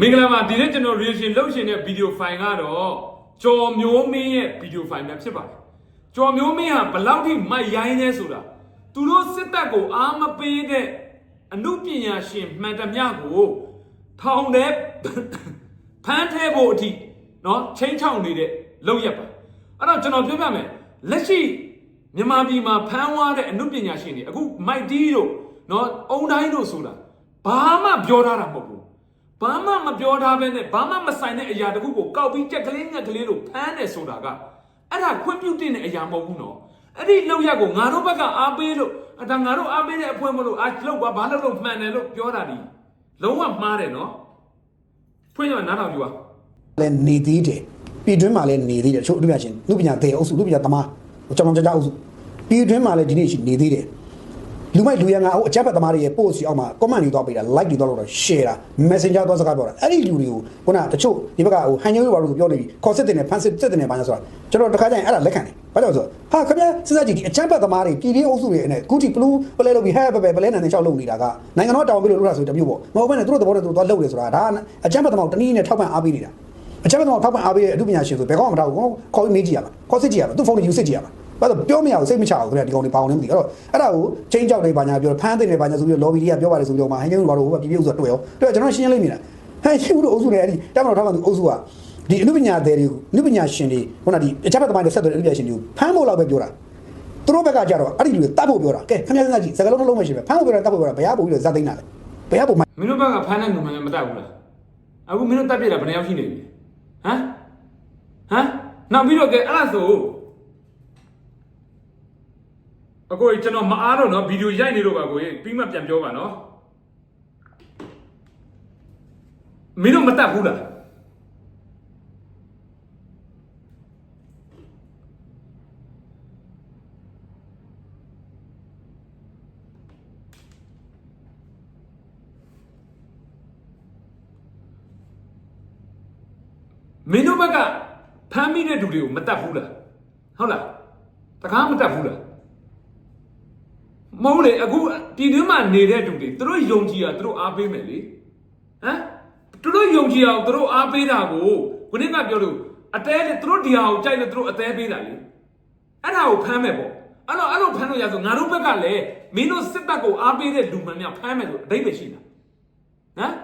မင်္ဂလာပါဒီနေ့ကျွန်တော် reaction လုပ်ရှင်တဲ့ video file ကတော့ကျော်မျိုးမင်းရဲ့ video file ပဲဖြစ်ပါတယ်ကျော်မျိုးမင်းဟာဘယ်လောက်ထိမိုက်ရိုင်းလဲဆိုတာသူတို့စစ်တပ်ကိုအားမပေးတဲ့အမှုပညာရှင်မှန်သမျှကိုထောင်ထဲဖမ်းထဲဖို့အထိเนาะချင်းချောင်နေတဲ့လောက်ရက်ပါအဲ့တော့ကျွန်တော်ပြောပြမယ်လက်ရှိမြန်မာပြည်မှာဖမ်းဝါးတဲ့အမှုပညာရှင်တွေအခုမိုက်တီးတို့เนาะအုံတိုင်းတို့ဆိုတာဘာမှပြောထားတာမဟုတ်ဘူး း ဘာမှမပြောထားဘဲနဲ့ဘာမှမဆိုင်တဲ့အရာတခုကိုကောက်ပြီးကြက်ကလေးငက်ကလေးလို့ဖမ်းတယ်ဆိုတာကအဲ့ဒါခွင့်ပြုတဲ့အရာမဟုတ်ဘူးနော်အဲ့ဒီလောက်ရက်ကိုငါတို့ဘက်ကအားပေးလို့အဒါငါတို့အားပေးတဲ့အဖွဲမလို့အားလောက်ပါဘာလို့လို့မှန်တယ်လို့ပြောတာဒီလုံးဝမှားတယ်နော်ဖွင့်ရနားထောင်ကြည့်ပါလည်းနေသေးတယ်ပြည်တွင်းမှာလည်းနေသေးတယ်တချို့အမှုပညာရှင်လူပညာတဲ့အုပ်စုလူပညာသမားဟိုကြောင်ကြောင်ကြကြအုပ်စုပြည်တွင်းမှာလည်းဒီနေ့ရှိနေသေးတယ် လူမိုက်လူရငါဟိုအကြက်ဘက်သမားတွေရဲ့ post ကြီးအောက်မှာ comment တွေတော့ပေးတာ like တွေတော့လို့ share တာ messenger တော့စကားပြောတာအဲ့ဒီလူတွေကိုခုနတချို့ဒီဘက်ကဟိုဟန်ညိုးဘာလို့ပြောနေပြီခေါ်စစ်တင်နေဖန်စစ်စစ်တင်နေပါ냐ဆိုတာကျွန်တော်တခါကျရင်အဲ့ဒါလက်ခံတယ်ဘာလို့လဲဆိုတော့ဟာခင်ဗျာစဉ်းစားကြည့်ဒီအကြက်ဘက်သမားတွေပြည်တွင်းအုပ်စုတွေနဲ့အခုထိဘလူးပလဲလို့ပြီးဟဲ့ပဲပဲပလဲနန်နဲ့ရှောက်လုပ်နေတာကနိုင်ငံတော်တောင်းပြီးလို့လုပ်တာဆိုတမျိုးပေါ့မဟုတ်ဘဲနဲ့သူတို့သဘောနဲ့သူတို့သွားလုပ်တယ်ဆိုတာဒါအကြက်ဘက်သမားကိုတနည်းနဲ့ထောက်ပံ့အားပေးနေတာအချက်ကတော့ထောက်ပံ့အားပေးတဲ့အမှုပညာရှင်ဆိုဘယ်ကောင်းမှမထောက်ဘူးခေါ်ပြီးမေးကြည့်ရမှာခေါ်စစ်ကြည့်ရမှာသူ့ဖုန်းကိုယူစစ်ကြည့်ရမှာ ဘာလို့ပြောမရဘူးစိတ်မချဘူးခင်ဗျဒီကောင်တွေပါအောင်လည်းမသိအဲ့တော့အဲ့ဒါကိုချင်းကြောက်နေပါညာပြောဖမ်းသိနေပါညာဆိုပြီး lobby တွေကပြောပါတယ်ဆိုပြီးတော့မှဟန်ကျင်းတို့ဘာလို့ဟိုကပြည်ပြည်ဥဆိုတွေ့ရောတွေ့ကျွန်တော်ရှင်းရလိမ့်မယ်လားဟန်ရှင်းတို့အုပ်စုတွေအဲ့ဒီတက်မတော်ထောက်ပံ့သူအုပ်စုကဒီအမှုပညာတွေတွေအမှုပညာရှင်တွေခုနဒီအချက်ဘက်သမားတွေဆက်သွယ်တဲ့အမှုပညာရှင်တွေကိုဖမ်းဖို့လောက်ပဲပြောတာသူတို့ဘက်ကကြတော့အဲ့ဒီလူတွေတတ်ဖို့ပြောတာကဲခင်ဗျားစဉ်းစားကြည့်စကားလုံးတစ်လုံးမရှိပဲဖမ်းဖို့ပြောတာတတ်ဖို့ပြောတာဘယ်ရပုံပြီးတော့ဇာတ်သိမ်းတာလဲဘယ်ရပုံမှမင်းတို့ဘက်ကဖမ်းတဲ့လူမှလည်းမတတ်ဘူးလားအခုမင်းတို့တက်ပြစ်တာဘယ်နှယောက်ရှိနေပြီဟမ်ဟမ်နောက်ပြီးတော့ကဲအဲ့ဒါဆို အကိုကြီးကျွန်တော်မအားတော့နော်ဗီဒီယိုရိုက်နေတော့ပါကိုကြီးပြီးမှပြန်ပြောပါနော်မင်းတို့မတတ်ဘူးလားမင်းတို့ဘက်ကဖမ်းမိတဲ့လူတွေကိုမတတ်ဘူးလားဟုတ်လားတကားမတတ်ဘူးလား မဟုတ်လေအခုပြည်တွင်းမှာနေတဲ့တူတွေသူတို့ယုံကြည်တာသူတို့အားပေးမယ်လေဟမ်သူတို့ယုံကြည်အောင်သူတို့အားပေးတာကိုခုနကပြောလို့အတဲလေသူတို့ဒီဟာကိုကြိုက်လို့သူတို့အသေးပေးတာလေအဲ့ဒါကိုဖမ်းမယ်ပေါ့အဲ့တော့အဲ့လိုဖမ်းလို့ရဆိုငါတို့ဘက်ကလည်းမင်းတို့စစ်တပ်ကိုအားပေးတဲ့လူမှန်များဖမ်းမယ်ဆိုအတိတ်ပဲရှိတာဟမ်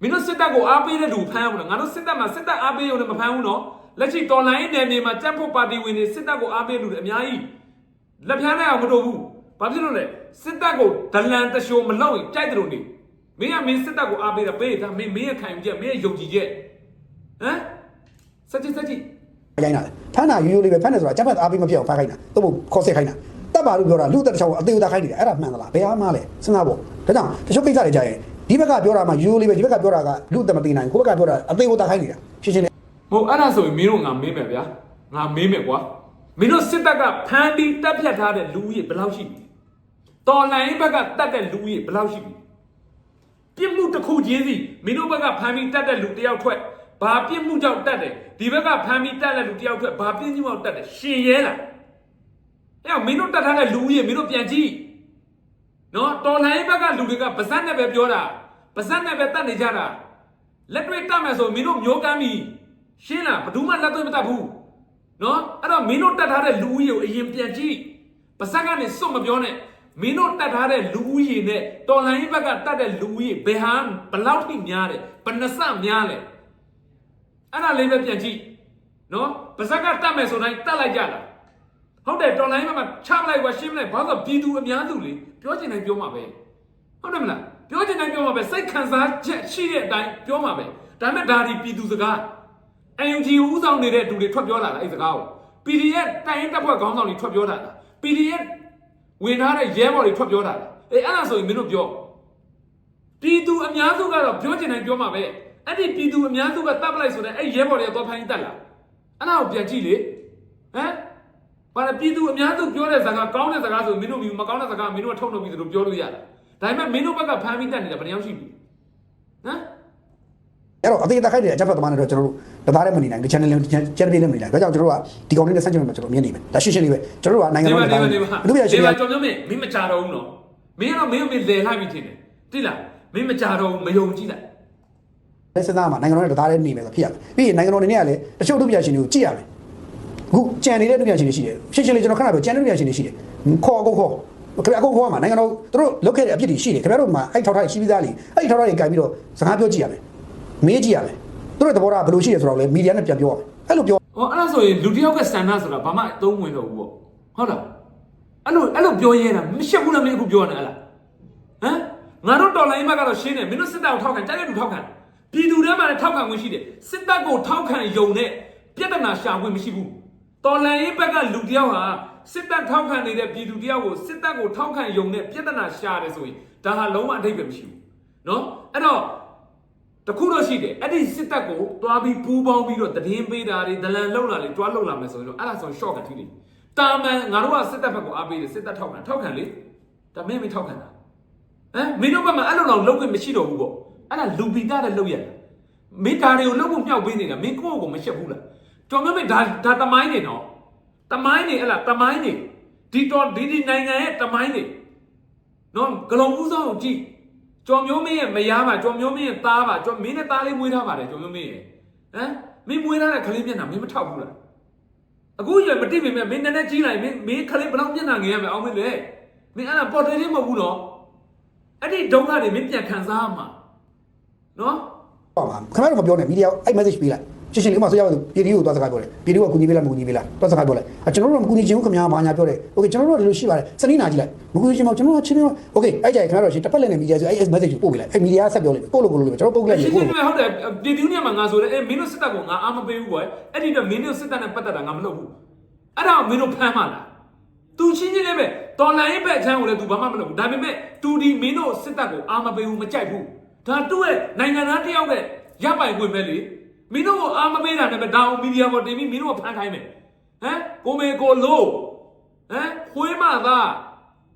မင်းတို့စစ်တပ်ကိုအားပေးတဲ့လူဖမ်းအောင်လားငါတို့စစ်တပ်မှာစစ်တပ်အားပေးရုံနဲ့မဖမ်းဘူးနော်လက်ရှိတော်လိုင်းနယ်မြေမှာကြက်ဖို့ပါတီဝင်တွေစစ်တပ်ကိုအားပေးလူတွေအများကြီးလက်ဖြားနိုင်အောင်မတော်ဘူး။ ဘာဖြစ်လို့လဲစစ်တပ်ကိုဒလန်တရှိုးမလောက်ရင်ကြိုက်တယ်လို့နေ။မင်းကမင်းစစ်တပ်ကိုအားပေးတာပေးတာမင်းမင်းရဲ့ခံယူချက်မင်းရဲ့ယုံကြည်ချက်ဟမ်စက်ကြည့်စက်ကြည့်ရိုင်းတာလေဖမ်းတာရိုးရိုးလေးပဲဖမ်းတယ်ဆိုတာချက်ဖက်အားပေးမဖြစ်အောင်ဖမ်းခိုင်းတာသူ့ဘခေါ်စစ်ခိုင်းတာတက်ပါလို့ပြောတာလူတက်တစ်ချောင်းအသေးအသားခိုင်းနေတယ်အဲ့ဒါမှန်သလားဘယ်အားမှလဲစဉ်းစားဖို့ဒါကြောင့်တချို့ကိစ္စတွေကြရင်ဒီဘက်ကပြောတာမှရိုးရိုးလေးပဲဒီဘက်ကပြောတာကလူတက်မသိနိုင်ကိုဘက်ကပြောတာအသေးအသားခိုင်းနေတာရှင်းရှင်းလေးမဟုတ်အဲ့ဒါဆိုရင်မင်းတို့ငါမေးမယ်ဗျာငါမေးမယ်ကွာမင်းတို့စစ်တပ်ကဖမ်းပြီးတပ်ဖြတ်ထားတဲ့လူကြီးဘယ်လောက်ရှိပြီ တော်လိုင်းဘက်ကတတ်တဲ့လူကြီးဘယ်လောက်ရှိပြီပြစ်မှုတစ်ခုချင်းစီမင်းတို့ဘက်ကဖမ်းပြီးတတ်တဲ့လူတစ်ယောက်ထွက်ဘာပြစ်မှုကြောင့်တတ်တယ်ဒီဘက်ကဖမ်းပြီးတတ်တဲ့လူတစ်ယောက်ထွက်ဘာပြစ်မှုကြောင့်တတ်တယ်ရှင်ရဲလားအဲ့မင်းတို့တတ်ထားတဲ့လူကြီးမင်းတို့ပြန်ကြည့်နော်တော်လိုင်းဘက်ကလူတွေကပါဇက်နဲ့ပဲပြောတာပါဇက်နဲ့ပဲတတ်နေကြတာလက်တွေ့တတ်မယ်ဆိုမင်းတို့မျိုးကမ်းပြီရှင်းလားဘယ်သူမှလက်တွေ့မတတ်ဘူးနော်အဲ့တော့မင်းတို့တတ်ထားတဲ့လူကြီးကိုအရင်ပြန်ကြည့်ပါဇက်ကနေစွတ်မပြောနဲ့ မင်းတို့တတ်ထားတဲ့လူကြီးနဲ့တော်လိုင်းဘက်ကတတ်တဲ့လူကြီးဘယ်ဟာဘယ်လောက်ထိများတယ်ဘယ်နှစများလဲအဲ့ဒါလေးပဲပြန်ကြည့်နော်ပါဇက်ကတတ်မယ်ဆိုတိုင်းတတ်လိုက်ကြတာဟုတ်တယ်တော်လိုင်းမှာချမလိုက်ကွာရှင်းမလိုက်ဘာလို့ပြည်သူအများစုလေပြောချင်တိုင်းပြောမှာပဲဟုတ်တယ်မလားပြောချင်တိုင်းပြောမှာပဲစိတ်ခံစားချက်ရှိတဲ့အတိုင်းပြောမှာပဲဒါပေမဲ့ဒါဒီပြည်သူစကား UNG ဦးဆောင်နေတဲ့သူတွေထွက်ပြောလာတာအဲ့စကားကို PDF တိုင်းရင်တပ်ဖွဲ့ခေါင်းဆောင်တွေထွက်ပြောလာတာ PDF ဝင်ထားတဲ့ရဲဘော်တွေထွက်ပြောလာတာအေးအဲ့ဒါဆိုရင်မင်းတို့ပြောပြည်သူအများစုကတော့ပြောချင်တိုင်းပြောမှာပဲအဲ့ဒီပြည်သူအများစုကတပ်ပလိုက်ဆိုတဲ့အဲ့ရဲဘော်တွေကတော့ဖိုင်းတက်လာအဲ့ဒါကိုပြန်ကြည့်လေဟမ်ဘာလဲပြည်သူအများစုပြောတဲ့စကားကောင်းတဲ့စကားဆိုမင်းတို့မကောင်းတဲ့စကားမင်းတို့ကထုတ်လို့ပြီးသလိုပြောလို့ရတယ်ဒါပေမဲ့မင်းတို့ဘက်ကဖမ်းပြီးတက်နေတာဘယ်နှယောက်ရှိပြီဟမ် အဲ့တော့အသေးအသားခိုင်းနေတဲ့အချက်ဖက်သမားတွေတော့ကျွန်တော်တို့တသားနဲ့မနေနိုင်ဘူး channel လေး channel လေးနဲ့မနေနိုင်ဒါကြောင့်ကျွန်တော်တို့ကဒီကောင်လေးနဲ့ဆက်ကြည့်မှာကျွန်တော်မြင်နေမယ်ဒါရှင်းရှင်းလေးပဲကျွန်တော်တို့ကနိုင်ငံနေတော်ပါနဲ့နေဒါပါနေပါလူပြရှင်းနေပြပါကြောင်ကြောင်မင်းမင်းမကြတော့ဘူးနော်မင်းကတော့မင်းကိုမင်းလဲလိုက်ပြီထင်တယ်တိလားမင်းမကြတော့ဘူးမယုံကြည်လိုက်စဉ်းစားမှာနိုင်ငံတော်နဲ့တသားတည်းနေမယ်ဆိုဖြစ်ရမယ်ပြီးရင်နိုင်ငံတော်အနေနဲ့ကလည်းတချို့လူပြရှင်တွေကိုကြည့်ရမယ်အခုကြံနေတဲ့လူပြရှင်တွေရှိတယ်ရှင်းရှင်းလေးကျွန်တော်ခဏပြောကြံတဲ့လူပြရှင်တွေရှိတယ်ခေါ်အကုန်ခေါ်ခင်ဗျာအကုန်ခေါ်မှာနိုင်ငံတော်တို့လုတ်ခဲ့တဲ့အဖြစ်တွေရှိတယ်ခင်ဗျားတို့မှာအဲ့ထောက်ထားရှိပြီးသားလေအဲ့ထောက်ထားတွေကြိုင်ပြီးတော့စကားပြောကြည့်ရမယ် မေးကြည့်ရမယ်သူတို့သဘောထားဘယ်လိုရှိတယ်ဆိုတော့လေမီဒီယာနဲ့ပြန်ပြောရမယ်အဲ့လိုပြောဟောအဲ့ဒါဆိုရင်လူတစ်ယောက်ကစန္ဒဆိုတာဘာမှအသုံးဝင်တော့ဘူးပေါ့ဟုတ်လားအဲ့လိုအဲ့လိုပြောရဲတာမရှက်ဘူးလားမင်းအခုပြောနေဟလားဟမ်ငါတို့တော်လိုင်းဘက်ကတော့ရှင်းတယ်မင်းတို့စစ်တပ်ကိုထောက်ခံတိုက်တဲ့လူထောက်ခံပြည်သူတွေမှာလည်းထောက်ခံဝင်ရှိတယ်စစ်တပ်ကိုထောက်ခံယုံနဲ့ပြဿနာရှာဝင်မရှိဘူးတော်လိုင်းဘက်ကလူတစ်ယောက်ဟာစစ်တပ်ထောက်ခံနေတဲ့ပြည်သူတစ်ယောက်ကိုစစ်တပ်ကိုထောက်ခံယုံနဲ့ပြဿနာရှာတယ်ဆိုရင်ဒါဟာလုံးဝအဓိပ္ပာယ်မရှိဘူးနော်အဲ့တော့ တခုတော့ရှိတယ်အဲ့ဒီစစ်တပ်ကိုတွားပြီးပူးပေါင်းပြီးတော့တည်င်းပေးတာတွေဒလန်လှုပ်လာလေတွားလှုပ်လာမယ်ဆိုရင်တော့အဲ့ဒါဆို short ကထိတယ်တာမန်ငါတို့ကစစ်တပ်ဘက်ကိုအားပေးတယ်စစ်တပ်ထောက်ခံထောက်ခံလေဒါမင်းမင်းထောက်ခံတာဟမ်မင်းတို့ဘက်မှာအဲ့လိုတော့လုပ်ခွင့်မရှိတော့ဘူးပေါ့အဲ့ဒါလူပီတာတဲ့လုပ်ရတယ်မင်းဒါတွေကိုလုပ်ဖို့မြောက်ပေးနေတာမင်းကိုယ့်ကိုယ်မရှက်ဘူးလားတော်မင်းမင်းဒါဒါတမိုင်းနေနော်တမိုင်းနေအဲ့လားတမိုင်းနေဒီတော်ဒီဒီနိုင်ငံရဲ့တမိုင်းနေနော်ဂလုံဦးဆောင်ကိုကြည့် ကျော်မျိုးမင်းရဲ့မယားပါကျော်မျိုးမင်းရဲ့သားပါကျော်မင်းနဲ့သားလေးမွေးထားပါတယ်ကျော်မျိုးမင်းရဲ့ဟမ်မင်းမွေးထားတဲ့ကလေးမျက်နှာမင်းမထောက်ဘူးလားအခုရွယ်မတိပေမဲ့မင်းနည်းနည်းကြီးလိုက်မင်းမင်းကလေးဘယ်လောက်မျက်နှာငယ်ရမလဲအောင်မင်းလေမင်းအဲ့ဒါပေါ်တယ်လေးမဟုတ်ဘူးနော်အဲ့ဒီဒုက္ခတွေမင်းပြန်ခံစားရမှာနော်ပါပါခင်ဗျားတို့မပြောနဲ့မီဒီယာအဲ့ message ပေးလိုက် ရှင်းရှင်းလေးဥပမာဆိုရအောင်ပြည်ဒီကိုသွားစကားပြောတယ်ပြည်ဒီကကူညီပေးလားမကူညီပေးလားသွားစကားပြောလိုက်အကျွန်တော်တို့ကမကူညီချင်ဘူးခင်ဗျာဘာညာပြောတယ်โอเคကျွန်တော်တို့ကဒီလိုရှိပါတယ်စနေနာကြည့်လိုက်မကူညီချင်ပါကျွန်တော်ကချင်းချင်းโอเคအဲ့ကြိုင်ခင်ဗျားတို့ရှင်းတစ်ဖက်လည်းနဲ့မီဒီယာဆိုအဲ့ message ကိုပို့ပေးလိုက်အဲ့မီဒီယာဆက်ပြောလိုက်ပို့လို့ပို့လို့ကျွန်တော်ပို့လိုက်ရှင်းရှင်းလေးဟုတ်တယ်ပြည်ဒီနဲ့မှငါဆိုတယ်အဲ့မင်းတို့စစ်တပ်ကငါအားမပေးဘူးကွယ်အဲ့ဒီတော့မင်းတို့စစ်တပ်နဲ့ပတ်သက်တာငါမလုပ်ဘူးအဲ့ဒါကိုမင်းတို့ဖမ်းမှလားသူချင်းချင်းလေးပဲတော်လိုင်းဘက်ချမ်းကိုလည်း तू ဘာမှမလုပ်ဘူးဒါပေမဲ့ तू ဒီမင်းတို့စစ်တပ်ကိုအာမပေးဘူးမကြိုက်ဘူးဒါသူ့ရဲ့နိုင်ငံသားတယောက်ရဲ့ရပ်ပိုင်ခွင့်ပဲလေ မင်းတို့ကိုအားမပေးတာနဲ့ပဲဒါအောင်မီဒီယာပေါ်တင်ပြီးမင်းတို့ကဖမ်းခိုင်းမယ်ဟမ်ကိုမေကိုလို့ဟမ်ခွေးမသား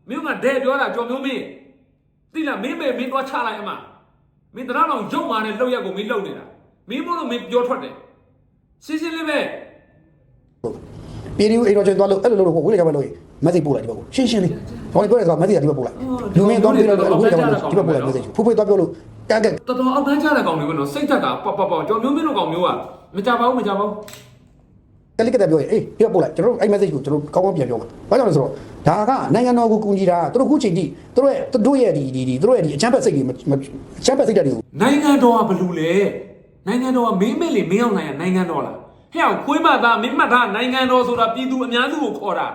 မင်းကဒဲပြောတာကြော်မျိုးမင်းသိလားမင်းပဲမင်းတော့ချလိုက်အမမင်းတရားတော်ရုံမာနဲ့လောက်ရက်ကိုမင်းလုံနေတာမင်းမို့လို့မင်းပြောထွက်တယ်ရှင်းရှင်းလေးပဲပြည်ဒီကိုအိမ်တော်ချင်းသွားလို့အဲ့လိုလုပ်လို့ဝိလေကပဲလို့ message ပို့လိုက်ဒီဘက်ကိုရှင်းရှင်းလေးဘာလို့ပြောလဲဆိုတော့ message ကဒီဘက်ပို့လိုက်လူမင်းတော့ပြီးတော့ဝိလေကပဲလို့ဒီဘက်ပို့လိုက် message ဖူးဖွေးသွားပြောလို့ တက်ကတော်တော်အောက်တန်းချတဲ့ကောင်တွေပဲနော်စိတ်သက်ကပေါက်ပေါက်ပေါက်ကြော်မျိုးမင်းတို့ကောင်မျိုးကမကြပါဘူးမကြပါဘူးကလစ်ကတဲ့ပြောရင်အေးပြပို့လိုက်ကျွန်တော်တို့အဲ့ message ကိုကျွန်တော်ကောင်းကောင်းပြန်ပြောမှာဘာကြောင့်လဲဆိုတော့ဒါကနိုင်ငံတော်ကိုကူညီတာသူတို့ခုချိန်ထိသူတို့ရဲ့သူတို့ရဲ့ဒီဒီဒီသူတို့ရဲ့ဒီအချမ်းဖက်စိတ်တွေအချမ်းဖက်စိတ်တွေကိုနိုင်ငံတော်ကဘလူလဲနိုင်ငံတော်ကမင်းမဲ့လေမင်းအောင်နိုင်ရနိုင်ငံတော်လားဟဲ့အောင်ခွေးမသားမင်းမှတ်သားနိုင်ငံတော်ဆိုတာပြည်သူအများစုကိုခေါ်တာ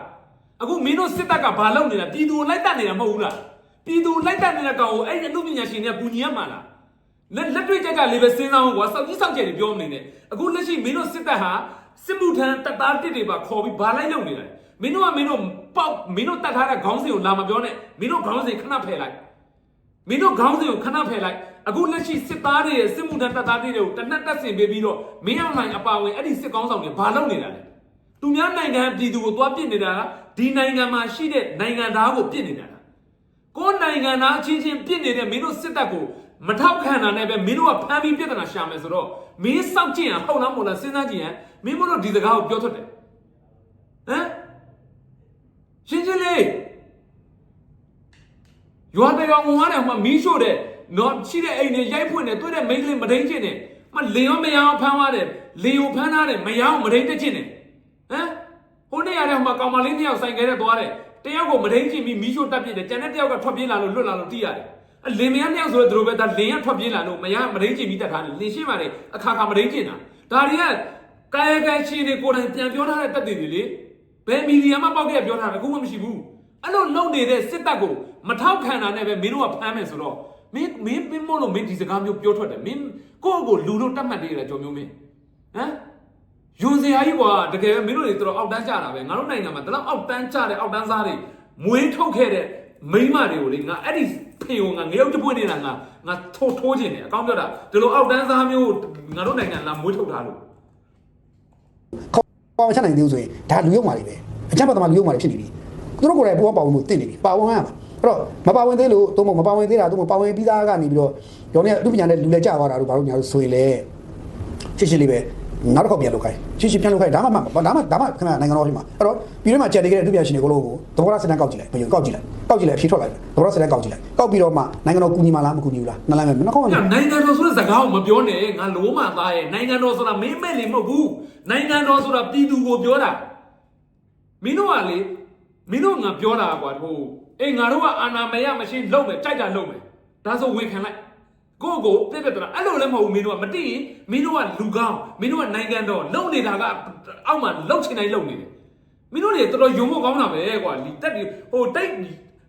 အခုမင်းတို့စစ်တပ်ကဘာလုပ်နေတာပြည်သူကိုလိုက်တတ်နေတာမဟုတ်ဘူးလား ပြည်သူလိုက်တတ်နေတဲ့ကောင်ကိုအဲ့ဒီအမှုပညာရှင်တွေကပူညီရမှာလားလက်လက်တွေ့ကြကြလေးပဲစဉ်းစားအောင်ကွာစောက်ကြီးစောက်ကျယ်တွေပြောမနေနဲ့အခုလက်ရှိမင်းတို့စစ်တပ်ဟာစစ်မှုထမ်းတပ်သားတစ်တွေပါခေါ်ပြီးဘာလိုက်လုပ်နေတာလဲမင်းတို့ကမင်းတို့ပေါက်မင်းတို့တတ်ထားတဲ့ခေါင်းစဉ်ကိုလာမပြောနဲ့မင်းတို့ခေါင်းစဉ်ခဏဖယ်လိုက်မင်းတို့ခေါင်းစဉ်ကိုခဏဖယ်လိုက်အခုလက်ရှိစစ်သားတွေရဲ့စစ်မှုထမ်းတပ်သားတွေကိုတနက်တက်ဆင်ပေးပြီးတော့မင်းအောင်လှိုင်အပါဝင်အဲ့ဒီစစ်ကောင်းဆောင်တွေဘာလုပ်နေတာလဲသူများနိုင်ငံပြည်သူကိုသွားပစ်နေတာကဒီနိုင်ငံမှာရှိတဲ့နိုင်ငံသားကိုပစ်နေတာလား ကိုယ်နိုင်ငံသားအချင်းချင်းပစ်နေတဲ့မင်းတို့စစ်တပ်ကိုမထောက်ခံတာနဲ့ပဲမင်းတို့ကဖမ်းပြီးပြဿနာရှာမယ်ဆိုတော့မင်းစောင့်ကြည့်ရဟုတ်လားမဟုတ်လားစဉ်းစားကြည့်ရင်မင်းတို့ဒီစကားကိုပြောထွက်တယ်ဟမ်ရှင်းရှင်းလေးရွာတကောင်ဝင်ရတယ်ဟိုမှာမီးရှို့တယ်နော်ရှိတဲ့အိမ်တွေရိုက်ဖွင့်တယ်တွေ့တဲ့မိန်းကလေးမဒိန်ချင်တယ်မလင်ရောမရောဖမ်းသွားတယ်လင်ကိုဖမ်းထားတယ်မရောမဒိန်တက်ချင်တယ်ဟမ်ဟိုနေ့ရတယ်ဟိုမှာကောင်မလေးတစ်ယောက်ဆိုင်ကလေးသွားတယ် တယောက်ကိုမဒိန်ချင်ပြီးမီးရှို့တက်ပြစ်တယ်ကျန်တဲ့တယောက်ကထွက်ပြေးလာလို့လွတ်လာလို့တီးရတယ်အလင်မယားနှစ်ယောက်ဆိုတော့သူတို့ပဲဒါလင်ကထွက်ပြေးလာလို့မရမဒိန်ချင်ပြီးတက်ထားတယ်လင်ရှိမှလည်းအခါခါမဒိန်ချင်တာဒါတွေကကာယကံရှင်တွေကိုယ်တိုင်ပြန်ပြောထားတဲ့တက်တွေလေဘယ်မီလီယံမှပေါက်ခဲ့ပြောထားတာအခုမှမရှိဘူးအဲ့လိုလုံနေတဲ့စစ်တပ်ကိုမထောက်ခံတာနဲ့ပဲမင်းတို့ကဖမ်းမယ်ဆိုတော့မင်းမင်းမင်းမို့လို့မင်းဒီစကားမျိုးပြောထွက်တယ်မင်းကိုယ့်ကိုလူလို့တတ်မှတ်နေရတယ်ကြော်မျိုးမင်းဟမ် ယွန်စရာကြီးကွာတကယ်ပဲမင်းတို့တွေတော်တော်အောက်တန်းကြတာပဲငါတို့နိုင်ငံမှာတလောက်အောက်တန်းကြတဲ့အောက်တန်းစားတွေမွေးထုတ်ခဲ့တဲ့မိန်းမတွေကိုလေငါအဲ့ဒီဖေကိုငါငရုတ်တပွင့်နေတာငါငါထိုးထိုးခြင်းတယ်အကောင်းပြောတာဒီလိုအောက်တန်းစားမျိုးငါတို့နိုင်ငံလာမွေးထုတ်ထားလို့ခေါ်မချနိုင်သေးဘူးဆိုရင်ဒါလူရုံမာတွေပဲအချမ်းဖက်သမားလူရုံမာတွေဖြစ်နေပြီသူတို့ကိုယ်တိုင်ပူပေါင်းပါဝင်မှုတင့်နေပြီပါဝင်ရမှာအဲ့တော့မပါဝင်သေးလို့တော့မပါဝင်သေးတာတော့ပါဝင်ပြီးသားကနေပြီးတော့ရောနေအမှုပညာနဲ့လူလဲကြသွားတာတို့ဘာလို့ညာလို့ဆိုရင်လေရှင်းရှင်းလေးပဲ နောက်တစ်ခေါက်ပြန်လုပ်ခိုင်းရှင်းရှင်းပြန်လုပ်ခိုင်းဒါမှမှဒါမှဒါမှခင်ဗျာနိုင်ငံတော်ရှိမှာအဲ့တော့ပြည်တွင်းမှာကြံနေခဲ့တဲ့ဒုတိယရှင်တွေကိုလို့သဘောထားစတန်ကောက်ကြည့်လိုက်ဘယ်လိုကောက်ကြည့်လိုက်ကောက်ကြည့်လိုက်ဖြေထွက်လိုက်သဘောထားစတန်ကောက်ကြည့်လိုက်ကောက်ပြီးတော့မှနိုင်ငံတော်ကူညီမလားမကူညီဘူးလားနှစ်လိုက်မယ်နောက်ခေါက်မှ။နိုင်ငံတော်ဆိုတဲ့စကားကိုမပြောနဲ့ငါလုံးမသားရဲ့နိုင်ငံတော်ဆိုတာမင်းမဲ့လေမဟုတ်ဘူး။နိုင်ငံတော်ဆိုတာပြည်သူကိုပြောတာ။မင်းတို့ကလေမင်းတို့ငါပြောတာကွာဟိုအေးငါတို့ကအာနာမယမရှိလုပ်မယ်ကြိုက်တာလုပ်မယ်။ဒါဆိုဝင်ခံလိုက်။ ကိုယ့်ကိုပြက်ပြက်တလားအဲ့လိုလည်းမဟုတ်ဘူးမင်းတို့ကမသိရင်မင်းတို့ကလူကောင်းမင်းတို့ကနိုင်ငံတော်လုံနေတာကအောက်မှာလုံချင်တိုင်းလုံနေတယ်။မင်းတို့တွေတော်တော်ယုံဖို့ကောင်းတာပဲကွာဒီတက်ဒီဟိုတိတ်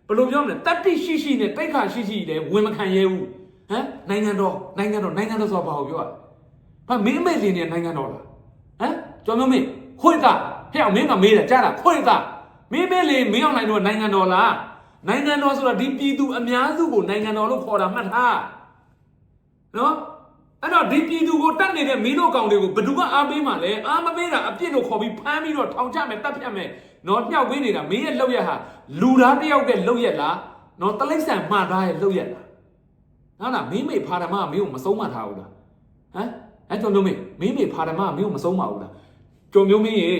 ဘယ်လိုပြောမလဲတက်တိရှိရှိနဲ့တိတ်ခါရှိရှိနဲ့ဝင်မခံရဲဘူးဟမ်နိုင်ငံတော်နိုင်ငံတော်နိုင်ငံတော်ဆိုတာဘာကိုပြောရလဲဘာမင်းအမေလင်းနေနိုင်ငံတော်လားဟမ်ကျော်မျိုးမင်းခွေကဟဲ့အောင်မင်းကမေးတယ်ကြားလားခွေကမင်းမေးလေမင်းအောင်နိုင်တော့နိုင်ငံတော်လားနိုင်ငံတော်ဆိုတာဒီပြည်သူအများစုကိုနိုင်ငံတော်လို့ခေါ်တာမှတ်ထား နော်အဲ့တော့ဒီပြည်သူကိုတတ်နေတဲ့မင်းတို့ကောင်တွေကိုဘယ်သူကအားပေးမှလဲအားမပေးတာအပြစ်လို့ခေါ်ပြီးဖမ်းပြီးတော့ထောင်ချမယ်တတ်ဖြတ်မယ်နော်ညှောက်ပေးနေတာမင်းရဲ့လောက်ရက်ဟာလူသားတစ်ယောက်ရဲ့လောက်ရက်လားနော်တလိမ့်ဆန်မှားသားရဲ့လောက်ရက်လားနော်လားမင်းမေဖာဓမ္မကမင်းကိုမဆုံးမထားဘူးလားဟမ်အဲ့ကျော်မျိုးမင်းမင်းမေဖာဓမ္မကမင်းကိုမဆုံးမဘူးလားကျော်မျိုးမင်းရေ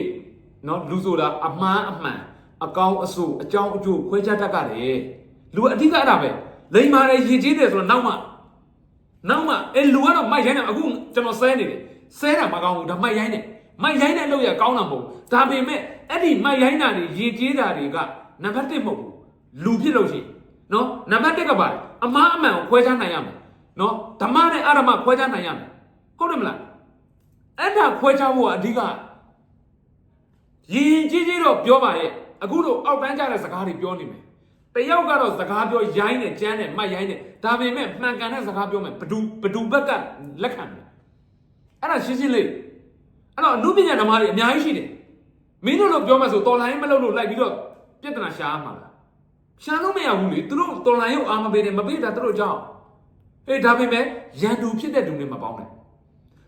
နော်လူဆိုတာအမှန်အမှန်အကောင်းအဆိုးအကြောင်းအကျိုးခွဲခြားတတ်ကြတယ်လူအဓိကအဲ့ဒါပဲလိမ္မာတယ်ရည်ကြီးတယ်ဆိုတော့နောက်မှ နောက်မှအဲလူကတော့မိုက်ရိုင်းတယ်အခုကျွန်တော်ဆဲနေတယ်ဆဲတာမကောင်းဘူးဒါမိုက်ရိုင်းတယ်မိုက်ရိုင်းတဲ့လောက်ရကောင်းတာမဟုတ်ဘူးဒါပေမဲ့အဲ့ဒီမိုက်ရိုင်းတာတွေရေကျေးတာတွေကနံပါတ်1မဟုတ်ဘူးလူဖြစ်လို့ရှိရင်နော်နံပါတ်1ကပါလေအမားအမှန်ကိုခွဲခြားနိုင်ရမယ်နော်ဓမ္မနဲ့အရမခွဲခြားနိုင်ရမယ်ဟုတ်တယ်မလားအဲ့ဒါခွဲခြားဖို့ကအဓိကရင်ကြီးကြီးတော့ပြောပါရဲ့အခုတော့အောက်တန်းကြတဲ့စကားတွေပြောနေမယ် တယောက်ကတော့စကားပြောရိုင်းတယ်ကြမ်းတယ်မှတ်ရိုင်းတယ်ဒါပေမဲ့မှန်ကန်တဲ့စကားပြောမယ်ဘဒူဘဒူဘက်ကလက်ခံတယ်အဲ့ဒါရှင်းရှင်းလေးအဲ့တော့အမှုပညာဓမ္မတွေအများကြီးရှိတယ်မင်းတို့လို့ပြောမှဆိုတော်လိုင်းမလုပ်လို့လိုက်ပြီးတော့ပြဿနာရှားမှာလားရှားလို့မရဘူးလေသူတို့တော်လိုင်းကိုအာမပေးတယ်မပေးတာသူတို့ကြောင့်ဟေးဒါပေမဲ့ရန်သူဖြစ်တဲ့သူတွေမပေါင်းနဲ့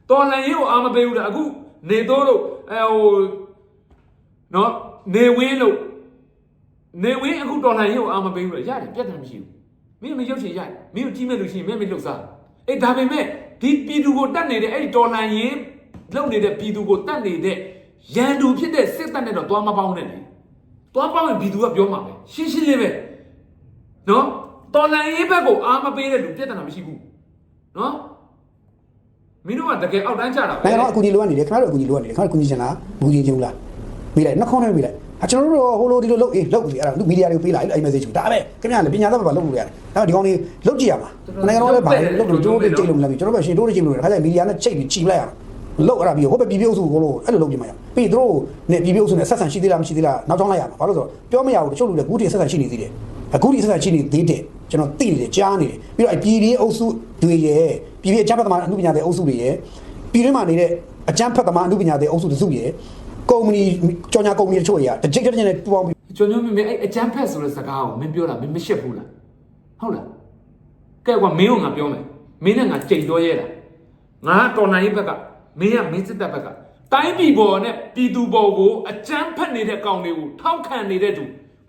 တော်လိုင်းကိုအာမပေးဘူးလားအခုနေတော့လို့အဲဟိုနော်နေဝင်းလို့ နေဝင်းအခုဒေါ်လာရေးကိုအာမပေးဘူးလို့ရတယ်ပြတ်တယ်မရှိဘူးမင်းမရုပ်ရှင်ရတယ်မင်းကိုကြီးမဲ့လို့ရှိရင်မင်းမလှုပ်စားအေးဒါပေမဲ့ဒီပြည်သူကိုတတ်နေတဲ့အဲ့ဒီဒေါ်လာရေးလုပ်နေတဲ့ပြည်သူကိုတတ်နေတဲ့ရန်သူဖြစ်တဲ့စစ်တပ်နဲ့တော့သွားမပေါင်းနဲ့လေသွားပေါင်းရင်ပြည်သူကပြောမှာပဲရှင်းရှင်းလေးပဲနော်ဒေါ်လာရေးဘက်ကိုအာမပေးတဲ့လူပြတ်တယ်မရှိဘူးနော်မင်းတို့ကတကယ်အောက်တန်းကြတာပဲနိုင်ငံတော်အကူအညီလိုအပ်နေတယ်ခင်ဗျားတို့အကူအညီလိုအပ်နေတယ်ခင်ဗျားတို့ကူညီချင်လားဘူးကြီးချင်းလားမေးလိုက်နှစ်ခေါက်နဲ့မေးလိုက် အကျွန်တော်တို့ဟိုလိုဒီလိုလုပ်အေးလုပ်ပြီအဲ့ဒါလူမီဒီယာတွေကိုပေးလိုက်အဲ့ message ကိုဒါပဲခင်ဗျားလည်းပညာသားပဲလုပ်လို့ရတယ်ဒါပေမဲ့ဒီကောင်လေးလုပ်ကြည့်ရမှာနိုင်ငံတော်လည်းပါလုပ်လို့ကျွန်တော်တို့ကြိတ်လို့မလဲကျွန်တော်တို့ရှင်တို့ကြိတ်လို့ရတယ်ခါကျမီဒီယာနဲ့ချိန်ပြီးချိန်လိုက်ရမှာလုပ်အဲ့ဒါပြီးဟိုဘက်ပြည်ပြုတ်စုကိုလို့အဲ့လိုလုပ်ပြမှာရပြီးသူတို့နဲ့ပြည်ပြုတ်စုနဲ့ဆက်ဆံရှိသေးလားမရှိသေးလားနောက်ကြောင်းလိုက်ရမှာဘာလို့ဆိုတော့ပြောမရဘူးတချို့လူလည်းဂူတီဆက်ဆံရှိနေသေးတယ်အခုဒီဆက်ဆံရှိနေသေးတယ်ကျွန်တော်သိနေတယ်ကြားနေတယ်ပြီးတော့ပြည်ပြည်အုပ်စုတွေရဲ့ပြည်ပြည်အချမ်းဖတ်သမားအမှုပညာတွေအုပ်စုတွေရဲ့ပြည်တွင်းမှာနေတဲ့အချမ်းဖတ်သမားအမှုပညာတွေအုပ်စုတစုရဲ့ ကုမ္ပဏီကြော်ညာကုမ္ပဏီတချို့တွေကတကြိတ်ကြိတ်နဲ့ပူပေါင်းပြီးကျွန်တော်မင်းမင်းအဲ့အကြမ်းဖက်ဆိုတဲ့စကားကိုမင်းပြောတာမင်းမရှက်ဘူးလားဟုတ်လားကဲကွာမင်းကငါပြောမယ်မင်းနဲ့ငါကြိတ်တော့ရဲတာငါကတော်နိုင်ရေးဘက်ကမင်းကမင်းစစ်တပ်ဘက်ကတိုင်းပြည်ပေါ်နဲ့ပြည်သူပေါ်ကိုအကြမ်းဖက်နေတဲ့ကောင်တွေကိုထောက်ခံနေတဲ့သူ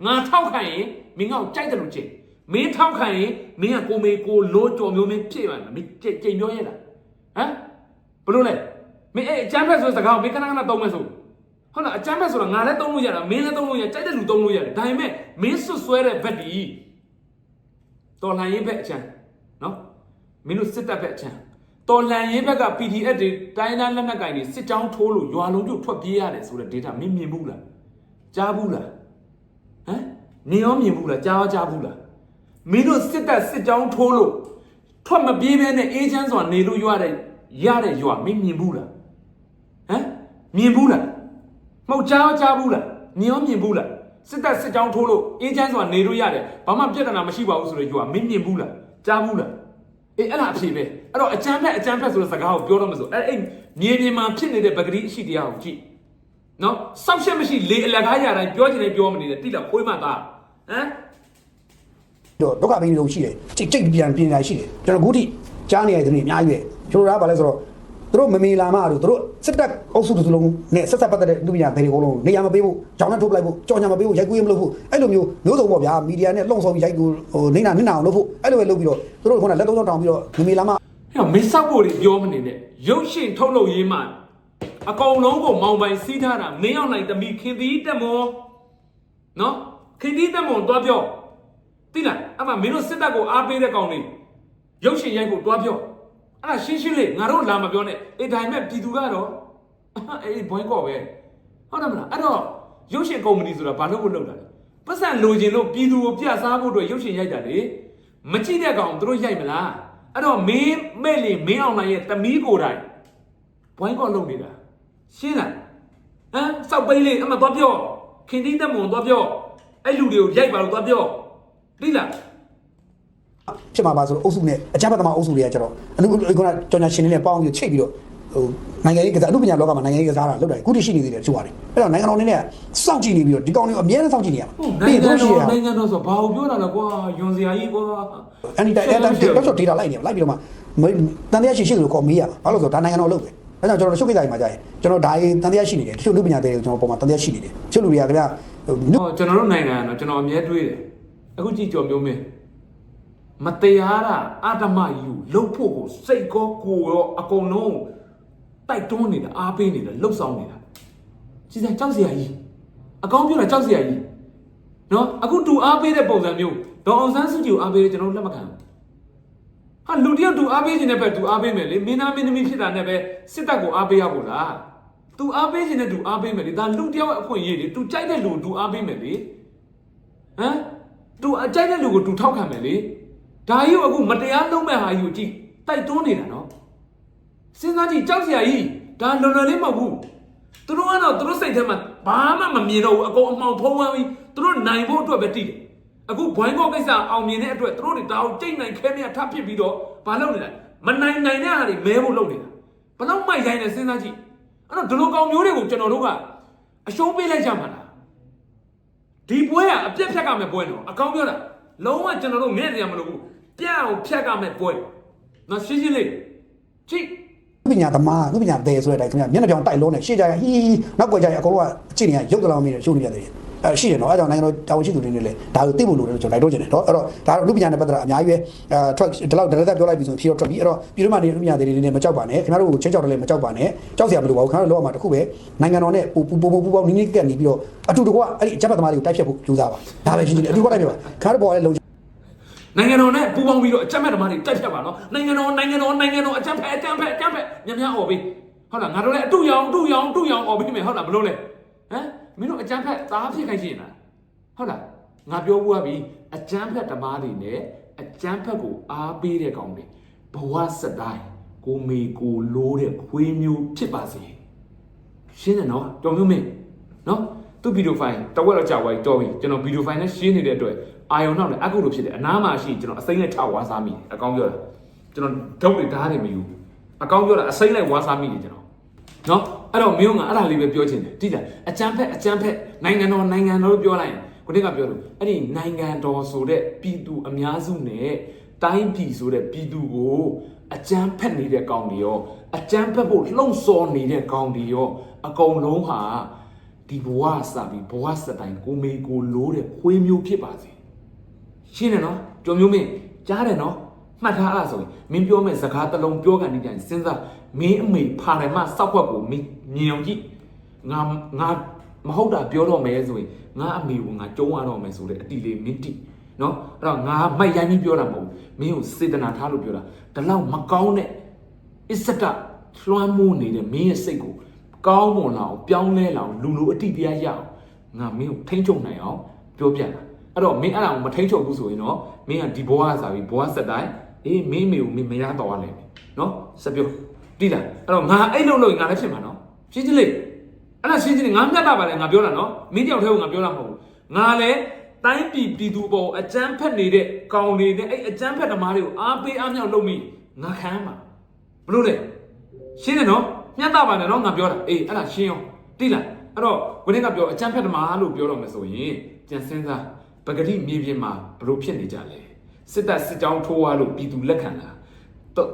ငါထောက်ခံရင်မင်းကကြိုက်တယ်လို့ကြိတ်မင်းထောက်ခံရင်မင်းကကိုမေကိုလို့ကြော်မျိုးမင်းဖြစ်ရမှာမင်းကြိတ်ကြိတ်ပြောရဲတာဟမ်ဘလို့လဲမင်းအဲ့အကြမ်းဖက်ဆိုတဲ့စကားကိုမင်းခဏခဏသုံးမယ်ဆို ဟုတ်လားအကြမ်းဖက်ဆိုတာငါလည်းသုံးလို့ရတာမင်းလည်းသုံးလို့ရကြိုက်တဲ့လူသုံးလို့ရတယ်ဒါပေမဲ့မင်းဆွဆွဲတဲ့ဘက်ဒီတော်လှန်ရေးဘက်အချမ်းနော်မင်းတို့စစ်တပ်ဘက်အချမ်းတော်လှန်ရေးဘက်က PDF တွေတိုင်းသားလက်နက်ကင်တွေစစ်ကြောင်းထိုးလို့ရွာလုံးကျုပ်ထွက်ပြေးရတယ်ဆိုတဲ့ data မင်းမြင်ဘူးလားကြားဘူးလားဟမ်နေရောမြင်ဘူးလားကြားရောကြားဘူးလားမင်းတို့စစ်တပ်စစ်ကြောင်းထိုးလို့ထွက်မပြေးဘဲနဲ့အေးချမ်းစွာနေလို့ရတဲ့ရတဲ့ရွာမင်းမြင်ဘူးလားဟမ်မြင်ဘူးလား မဟုတ်ကြားကြားဘူးလားမြင်ရောမြင်ဘူးလားစစ်တပ်စစ်ကြောင်းထိုးလို့အေးချမ်းစွာနေလို့ရတယ်ဘာမှပြဿနာမရှိပါဘူးဆိုတော့ယူကမင်းမြင်ဘူးလားကြားဘူးလားအေးအဲ့ဒါအဖြေပဲအဲ့တော့အကျမ်းဖက်အကျမ်းဖက်ဆိုတဲ့စကားကိုပြောတော့မဆိုအဲ့အဲ့မြေပြင်မှာဖြစ်နေတဲ့ပဂတိအရှိတရားကိုကြည့်နော်စောက်ရှက်မရှိလေအလကားရတိုင်းပြောချင်တယ်ပြောမနေတယ်တိလာခွေးမှသားဟမ်တော့ဒုက္ခပေးနေလို့ရှိတယ်ကြိတ်ကြိတ်ပြန်ပြင်လာရှိတယ်ကျွန်တော်ဂုတိကြားနေရတဲ့သူတွေအများကြီးပဲကျွန်တော်ကဘာလဲဆိုတော့ သူတို့မမီလာမတို့သူတို့စစ်တပ်အုပ်စုတစ်စုလုံးနဲ့ဆက်ဆက်ပတ်သက်တဲ့လူပညာတွေအကုန်လုံးနေရာမပေးဘူးကြောင်းနဲ့ထုတ်ပလိုက်ဖို့ကြောင်ညာမပေးဘူးရိုက်ကူးရမလုပ်ဖို့အဲ့လိုမျိုးမျိုးစုံပေါ့ဗျာမီဒီယာနဲ့လှုံ့ဆော်ပြီးရိုက်ကူးဟိုနေနာနစ်နာအောင်လုပ်ဖို့အဲ့လိုပဲလုပ်ပြီးတော့သူတို့ကလက်သုံးချောင်းတောင်းပြီးတော့မမီလာမဟဲ့မင်းစောက်ဖို့တွေပြောမနေနဲ့ရုပ်ရှင်ထုတ်လို့ရေးမှအကုန်လုံးကိုမောင်ပိုင်စီးထားတာမင်းအောင်နိုင်တမီခင်သီးတက်မောနော်ခင်သီးတက်မောတွားပြောသိလားအမမင်းတို့စစ်တပ်ကိုအားပေးတဲ့ကောင်တွေရုပ်ရှင်ရိုက်ဖို့တွားပြော အဲ့ဒါရှင်းရှင်းလေးငါတို့လာမပြောနဲ့အေးဒါပေမဲ့ပြည်သူကတော့အေးဘွိုင်းကော့ပဲဟုတ်တယ်မလားအဲ့တော့ရုပ်ရှင်ကုမ္ပဏီဆိုတာဘာလို့ကိုလုပ်တာလဲပတ်စံလိုချင်လို့ပြည်သူကိုပြစားဖို့အတွက်ရုပ်ရှင်ရိုက်တာလေမကြည့်တဲ့ကောင်သူတို့ရိုက်မလားအဲ့တော့မင်းမဲ့လင်မင်းအောင်နိုင်ရဲ့တမီးကိုယ်တိုင်ဘွိုင်းကော့လုပ်နေတာရှင်းလားဟမ်စောက်ပိန်းလေးအမသွားပြောခင်တီးတက်မွန်သွားပြောအဲ့လူတွေကိုရိုက်ပါလို့သွားပြောသိလား ဖြစ်မှာပါဆိုတော့အုပ်စုနဲ့အကြမ်းဖက်သမားအုပ်စုတွေကကျတော့အနုခုနကြောင်ညာရှင်တွေနဲ့ပေါင်းပြီးချိတ်ပြီးတော့ဟိုနိုင်ငံရေးကစားအမှုပညာလောကမှာနိုင်ငံရေးကစားတာလုပ်တယ်အခုတည်းရှိနေသေးတယ်ချို့ပါတယ်အဲ့တော့နိုင်ငံတော်အနေနဲ့စောင့်ကြည့်နေပြီးတော့ဒီကောင်တွေကိုအများနဲ့စောင့်ကြည့်နေရမှာနိုင်ငံတို့ရှိတော်ရနိုင်ငံတော်ဆိုဘာကိုပြောတာလဲကွာယွန်စရာကြီးကွာအန်တီတိုင်းအဲ့တိုင်းတော့ဆို data လိုက်နေလိုက်ပြီးတော့မှတန်တရားရှိရှိလို့ခေါ်မေးရမှာဘာလို့ဆိုတော့ဒါနိုင်ငံတော်လုပ်တယ်အဲကြောင့်ကျွန်တော်တို့ရှုပ်ကိစ္စတွေမှာကြာရင်ကျွန်တော်ဒါရေးတန်တရားရှိနေတယ်တချို့လူပညာတွေကိုကျွန်တော်ပုံမှာတန်တရားရှိနေတယ်တချို့လူတွေကခင်ဗျာဟိုနုဟောကျွန်တော်တို့နိုင်ငံကတော့ကျွန်တော်အမြဲတွေးတယ်အခုကြည့်ကြော်မျိုးမင်း မတရားတာအတ္တမယူလှုပ်ဖို့ကိုစိတ်ကောကိုယ်ရောအကုန်လုံးတိုက်တွန်းနေတာအားပေးနေတာလှုပ်ဆောင်နေတာကြည်စံကြောက်စရာကြီးအကောင်းပြောတာကြောက်စရာကြီးနော်အခုတူအားပေးတဲ့ပုံစံမျိုးဒေါအောင်ဆန်းစုကြည်ကိုအားပေးတယ်ကျွန်တော်တို့လက်မခံဘူးဟာလူတယောက်တူအားပေးခြင်းနဲ့ပဲတူအားပေးမယ်လေမင်းသားမင်းသမီးဖြစ်တာနဲ့ပဲစစ်တပ်ကိုအားပေးရဖို့လားတူအားပေးခြင်းနဲ့တူအားပေးမယ်လေဒါလူတယောက်ရဲ့အခွင့်အရေးလေတူကြိုက်တဲ့လူကိုတူအားပေးမယ်လေဟမ်တူအကြိုက်တဲ့လူကိုတူထောက်ခံမယ်လေ ဒါကြီးကိုအခုမတရားလုံးမဲ့ဟာကြီးကိုကြည့်တိုက်တွန်းနေတာနော်စဉ်းစားကြည့်ကြောက်စရာကြီးဒါလွန်လွန်လေးမဟုတ်ဘူးသူတို့ကတော့သူတို့စိတ်ထဲမှာဘာမှမမြင်တော့ဘူးအကုန်အမှောင်ဖုံးဝန်းပြီးသူတို့နိုင်ဖို့အတွက်ပဲတည်တယ်အခုဘွိုင်းကော့ကိစ္စအောင်မြင်တဲ့အတွက်သူတို့တွေဒါကိုကြိတ်နိုင်ခဲမြတ်ထပ်ဖြစ်ပြီးတော့ဘာလုပ်နေလဲမနိုင်နိုင်တဲ့ဟာတွေမဲဖို့လုပ်နေတာဘလောက်မိုက်ဆိုင်လဲစဉ်းစားကြည့်အဲ့တော့ဒီလိုကောင်မျိုးတွေကိုကျွန်တော်တို့ကအရှုံးပေးလိုက်ကြမှာလားဒီပွဲကအပြက်ဖြတ်ကမဲ့ပွဲတော့အကောင်ပြောတာလုံးဝကျွန်တော်တို့ငဲ့နေရမလို့ဘူး ပြတ်အောင်ဖြတ်ကမဲ့ပွဲနော်ရှင်းရှင်းလေးကြည့်ပညာသမားနုပညာသေးဆိုတဲ့အတိုင်းခင်ဗျာမျက်နှာပြောင်တိုက်လုံးနဲ့ရှေ့ကြရဟီးဟီးနောက်ကွယ်ကြရအကုန်လုံးကအချိန်ကြီးရုပ်တလောင်းမိတယ်ရှုံးနေရတယ်အဲရှိတယ်နော်အဲကြောင့်နိုင်ငံတော်တာဝန်ရှိသူတွေနဲ့လည်းဒါကိုသိဖို့လိုတယ်လို့ကျွန်တော်တိုက်တွန်းချင်တယ်နော်အဲ့တော့ဒါတော့လူပညာနဲ့ပတ်သက်တာအများကြီးပဲအဲ truck ဒီလောက်ဒလသက်ပြောလိုက်ပြီဆိုရင်ဖြေတော့ထွက်ပြီအဲ့တော့ပြည်တွင်းမှာနေလူပညာတွေနဲ့မကြောက်ပါနဲ့ခင်ဗျားတို့ကိုချင်းကြောက်တယ်လည်းမကြောက်ပါနဲ့ကြောက်စရာမလိုပါဘူးခင်ဗျားတို့လောကမှာတစ်ခုပဲနိုင်ငံတော်နဲ့ပူပူပူပူပေါင်းနီးနီးကက်နေပြီးတော့အတူတကွအဲ့ဒီအကြမ်းဖက်သမားတွေကိုတိုက်ဖြတ်ဖို့ကြိုးစားပါဒါပဲရှင်းရှင်းအတူတကွတိုက်ဖြတ်ပါခင်ဗျားတို့ပေါ်လည်းလုံ နိုင်ငံတော်နဲ့ပူးပေါင်းပြီးတော့အကြမ်းဖက်ဓမ္မတွေတိုက်ဖြတ်ပါနော်နိုင်ငံတော်နိုင်ငံတော်နိုင်ငံတော်အကြမ်းဖက်အကြမ်းဖက်အကြမ်းဖက်ညများអော်ပြီးဟုတ်လားငါတို့လည်းအတူရောင်အတူရောင်အတူရောင်អော်ပြီးမယ်ဟုတ်လားဘလို့လဲဟမ်မင်းတို့အကြမ်းဖက်သားဖြစ်ခိုင်းရှင်လားဟုတ်လားငါပြောဘူးပြီအကြမ်းဖက်ဓမ္မတွေနဲ့အကြမ်းဖက်ကိုအားပေးတဲ့ကောင်တွေဘဝစတိုင်းကိုမေကိုလိုးတဲ့ခွေးမျိုးဖြစ်ပါစေရှင်းတယ်နော်တော်မျိုးမင်းနော်သူဗီဒီယိုဖိုင်တဝက်တော့ကြာသွားပြီတော်ပြီကျွန်တော်ဗီဒီယိုဖိုင်နဲ့ရှင်းနေတဲ့အတွက် အာယုံနောက်လည်းအကုလို့ဖြစ်တယ်အနားမှာရှိကျွန်တော်အစိမ့်နဲ့ချဝါစားမိတယ်အကောင်းပြောတာကျွန်တော်ဒုတ်တွေဓာတ်တွေမယူအကောင်းပြောတာအစိမ့်နဲ့ဝါစားမိတယ်ကျွန်တော်နော်အဲ့တော့မင်းကအဲ့ဒါလေးပဲပြောချင်တယ်တိကျအကြမ်းဖက်အကြမ်းဖက်နိုင်ငံတော်နိုင်ငံတော်လို့ပြောလိုက်ရင်ခုနကပြောလို့အဲ့ဒီနိုင်ငံတော်ဆိုတဲ့ပြည်သူအများစုနဲ့တိုင်းပြည်ဆိုတဲ့ပြည်သူကိုအကြမ်းဖက်နေတဲ့ကောင်တွေရောအကြမ်းဖက်ဖို့လှုံ့ဆော်နေတဲ့ကောင်တွေရောအကုန်လုံးဟာဒီဘဝစပြီးဘဝစတိုင်းကိုမေကိုလိုးတဲ့ခွေးမျိုးဖြစ်ပါစေ ရှင်းတယ်နော်ကြုံမျိုးမင်းကြားတယ်နော်မှတ်ထားအဲ့ဒါဆိုရင်မင်းပြောမဲ့စကားတစ်လုံးပြောကန်နေကြရင်စဉ်းစားမင်းအမေဖာတယ်မစောက်ခွက်ကိုမင်းမြင်အောင်ကြည့်ငါငါမဟုတ်တာပြောတော့မယ်ဆိုရင်ငါအမေကိုငါကျုံးရတော့မယ်ဆိုတဲ့အတီလေးမင်းတိနော်အဲ့တော့ငါမိုက်ရိုင်းပြီးပြောတာမဟုတ်ဘူးမင်းကိုစေတနာထားလို့ပြောတာဒါလောက်မကောင်းတဲ့အစ္စတလွှမ်းမိုးနေတဲ့မင်းရဲ့စိတ်ကိုကောင်းမွန်လာအောင်ပြောင်းလဲလာအောင်လူလိုအတိတရားရအောင်ငါမင်းကိုထိမ့်ချုပ်နိုင်အောင်ပြောပြတာ အဲ့တော့မင်းအဲ့ဒါကိုမထိမ့်ချုပ်ဘူးဆိုရင်တော့မင်းကဒီဘဝကစားပြီးဘဝဆက်တိုင်းအေးမင်းမေကိုမင်းမရတော့ရလိမ့်မယ်နော်ဆက်ပြောတိလားအဲ့တော့ငါအဲ့လိုလို့ငါလည်းဖြစ်မှာနော်ရှင်းချင်းလေးအဲ့ဒါရှင်းချင်းငါမျက်တာပါလေငါပြောတာနော်မင်းတယောက်တည်းကိုငါပြောတာမဟုတ်ဘူးငါလည်းတိုင်းပြည်ပြည်သူပေါ်အကြမ်းဖက်နေတဲ့ကောင်တွေနဲ့အဲ့အကြမ်းဖက်သမားတွေကိုအားပေးအားမြောက်လုပ်မိငါခံမှာဘလို့လဲရှင်းတယ်နော်မျက်တာပါလေနော်ငါပြောတာအေးအဲ့ဒါရှင်းအောင်တိလားအဲ့တော့ကိုနေ့ကပြောအကြမ်းဖက်သမားလို့ပြောတော့မယ်ဆိုရင်ကြံစင်းစား ပဂတိမြေပြင်မှာဘလို့ဖြစ်နေကြလဲစစ်တပ်စစ်ကြောင်းထိုးသွားလို့ပြည်သူလက်ခံတာတော့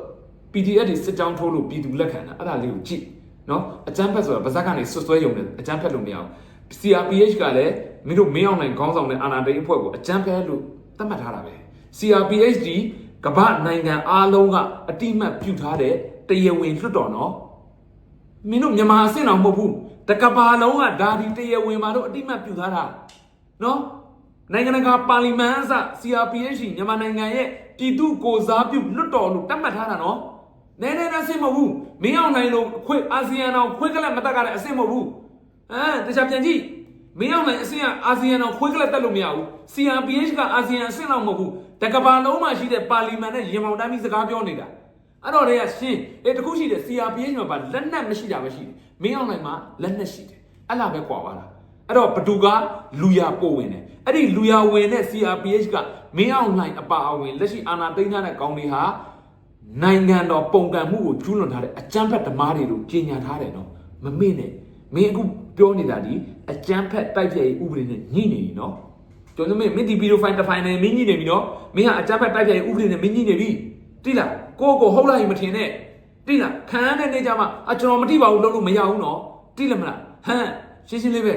PDF တွေစစ်ကြောင်းထိုးလို့ပြည်သူလက်ခံတာအဲ့ဒါလေးကိုကြည့်နော်အကြမ်းဖက်ဆိုတာဗဇက်ကနေဆွဆွဲယုံနဲ့အကြမ်းဖက်လို့မရအောင် CRPH ကလည်းမင်းတို့မင်းအောင်နိုင်ခေါင်းဆောင်တဲ့အာဏာသိမ်းအဖွဲ့ကိုအကြမ်းဖက်လို့သတ်မှတ်ထားတာပဲ CRPH ဒီကမ္ဘာနိုင်ငံအားလုံးကအတိမတ်ပြုထားတဲ့တရားဝင်လွှတ်တော်နော်မင်းတို့မြန်မာအဆင့်တော်မဟုတ်ဘူးတကဘာလုံးကဒါဒီတရားဝင်မှာတို့အတိမတ်ပြုထားတာနော် နိုင်ငံတကာပါလီမန်အစ CRPH မြန်မာနိုင်ငံရဲ့ပြည်သူကိုစားပြုလွတ်တော်လို့တတ်မှတ်ထားတာနော်နည်းနည်းနဲ့အဆင့်မဟုတ်ဘူးမင်းအောင်နိုင်လို့ခွေအာဆီယံအောင်ခွေကလပ်မတက်ကြတဲ့အဆင့်မဟုတ်ဘူးဟမ်တခြားပြန်ကြည့်မင်းအောင်နိုင်အဆင့်ကအာဆီယံအောင်ခွေကလပ်တက်လို့မရဘူး CRPH ကအာဆီယံအဆင့်လောက်မဟုတ်ဘူးတကဘာလုံးမှာရှိတဲ့ပါလီမန်နဲ့ရင်မောင်တမ်းပြီးစကားပြောနေတာအဲ့တော့တွေကရှင်းအဲတခုရှိတယ် CRPH မှာပါလက်နက်မရှိတာပဲရှိတယ်မင်းအောင်နိုင်မှာလက်နက်ရှိတယ်အဲ့လားပဲကွာပါလားအဲ့တော့ဘသူကလူရပို့ဝင်တယ် အဲ့ဒီလူရဝင်တဲ့ CRPH ကမင်းအောင်နိုင်အပါအဝင်လက်ရှိအာဏာသိမ်းထားတဲ့ကောင်းတွေဟာနိုင်ငံတော်ပုံကံမှုကိုကျူးလွန်ထားတဲ့အကြမ်းဖက်ဓမားတွေလို့ကြေညာထားတယ်နော်မမေ့နဲ့မင်းအခုပြောနေတာဒီအကြမ်းဖက်တိုက်ပြည့်ဥပဒေနဲ့ညှိနေပြီနော်ကျွန်တော်မင်းမင်းဒီဗီဒီယိုဖိုင်တစ်ဖိုင်နဲ့မင်းညှိနေပြီနော်မင်းကအကြမ်းဖက်တိုက်ပြည့်ဥပဒေနဲ့မင်းညှိနေပြီတိလားကိုကိုဟုတ်လားမထင်နဲ့တိလားခံရတဲ့နေကြမှာအကျွန်တော်မတိပါဘူးလို့လို့မရဘူးနော်တိလားမလားဟမ်ရှင်းရှင်းလေးပဲ